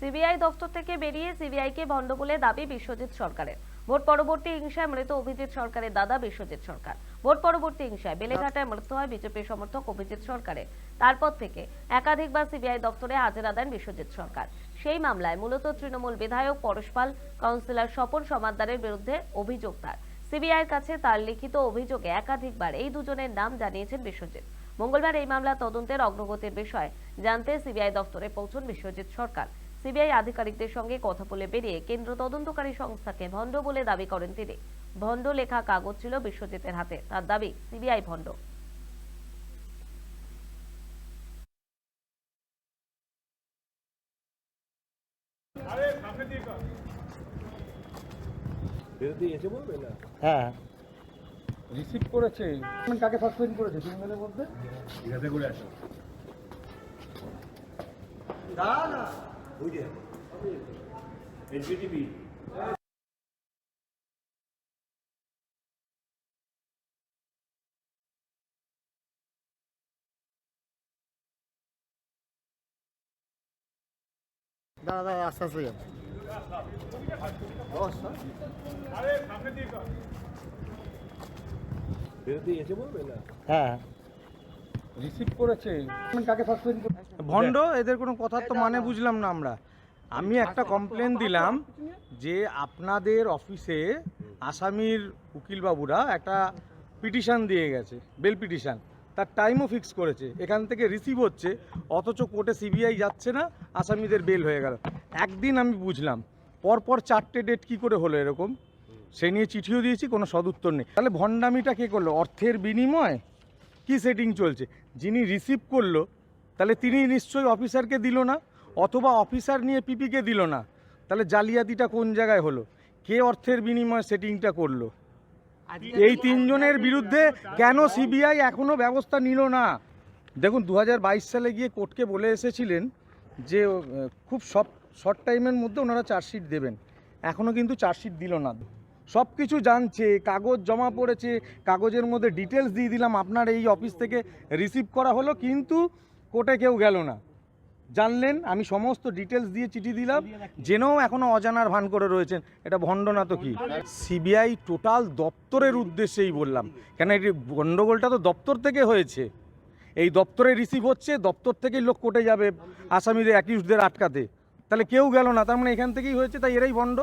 CBI দফতর থেকে বেরিয়ে সিবিআইকে ভণ্ড বলে দাবি বিশ্বজিৎ সরকারের। ভোট পরবর্তী হিংসায় মৃত অভিজিৎ সরকারের দাদা বিশ্বজিৎ সরকার। ভোট পরবর্তী হিংসায় বেলেঘাটায় মৃত্যু হয় বিজেপি সমর্থক অভিজিৎ সরকারের। তারপর থেকে একাধিকবার সিবিআই দফতরে হাজিরা দেন বিশ্বজিৎ সরকার। সেই মামলায় মূলত তৃণমূল বিধায়ক পরশ পাল, কাউন্সিলর স্বপন সমাদ্দারের বিরুদ্ধে অভিযোগ তার সিবিআইয়ের কাছে তার লিখিত অভিযোগে একাধিকবার এই দুজনের নাম জানিয়েছেন বিশ্বজিৎ। মঙ্গলবার এই মামলা তদন্তের অগ্রগতির বিষয়ে জানতে সিবিআই দপ্তরে পৌঁছন বিশ্বজিৎ সরকার। সিবিআই আধিকারিকদের সঙ্গে কথা বলে বেরিয়ে কেন্দ্র তদন্তকারী সংস্থাকে ভণ্ড বলে দাবি করেন তিনি। ভণ্ড লেখা কাগজ ছিল বিশ্বজিতের হাতে। তার দাবি সিবিআই ভণ্ড। বিরোধী এসে বলবে না? হ্যাঁ। রিসিভ করেছে। কাকে সাসপেন্ড করেছে তিনজনের মধ্যে? জিজ্ঞাসা করে আসো। বুঝে এনপিটিভি দাঁড়া দাঁড়া আস্তে আস্তে যাও। বিরোধী এসে বলবে না? হ্যাঁ। রিসিভ করেছে? কাকে সাসপেন্ড ভণ্ড, এদের কোনো কথার তো মানে বুঝলাম না আমরা। আমি একটা কমপ্লেন দিলাম যে আপনাদের অফিসে আসামির উকিলবাবুরা একটা পিটিশন দিয়ে গেছে বেল পিটিশন তার টাইমও ফিক্স করেছে। এখান থেকে রিসিভ হচ্ছে, অথচ কোর্টে সিবিআই যাচ্ছে না, আসামিদের বেল হয়ে গেল। একদিন আমি বুঝলাম, পরপর চারটে ডেট কি করে হলো এরকম? সে নিয়ে চিঠিও দিয়েছি, কোনো সদুত্তর নেই। তাহলে ভণ্ডামিটা কে করল? অর্থের বিনিময়? কি সেটিং চলছে? যিনি রিসিভ করল তাহলে তিনি নিশ্চয়ই অফিসারকে দিল না অথবা অফিসার নিয়ে পিপিকে দিল না? তাহলে জালিয়াতিটা কোন জায়গায় হলো? কে অর্থের বিনিময় সেটিংটা করল? এই তিনজনের বিরুদ্ধে কেন সিবিআই এখনও ব্যবস্থা নিল না? দেখুন দু হাজার বাইশ সালে গিয়ে কোর্টকে বলে এসেছিলেন যে খুব সব শর্ট টাইমের মধ্যে ওনারা চার্জশিট দেবেন। এখনও কিন্তু চার্জশিট দিল না। সব কিছু জানছে, কাগজ জমা পড়েছে, কাগজের মধ্যে ডিটেলস দিয়ে দিলাম, আপনার এই অফিস থেকে রিসিভ করা হলো, কিন্তু কোর্টে কেউ গেল না। জানলেন, আমি সমস্ত ডিটেলস দিয়ে চিঠি দিলাম, জেনেও এখনও অজানার ভান করে রয়েছেন। এটা ভণ্ডনা তো কি? সিবিআই টোটাল দপ্তরের উদ্দেশ্যেই বললাম। কেন এই গণ্ডগোলটা তো দপ্তর থেকে হয়েছে। এই দপ্তরে রিসিভ হচ্ছে, দপ্তর থেকেই লোক কোর্টে যাবে, আসামিদের অ্যাকিউজদের আটকাতে। তাহলে কেউ গেল না, তার মানে এখান থেকেই হয়েছে, তাই এরাই ভণ্ড?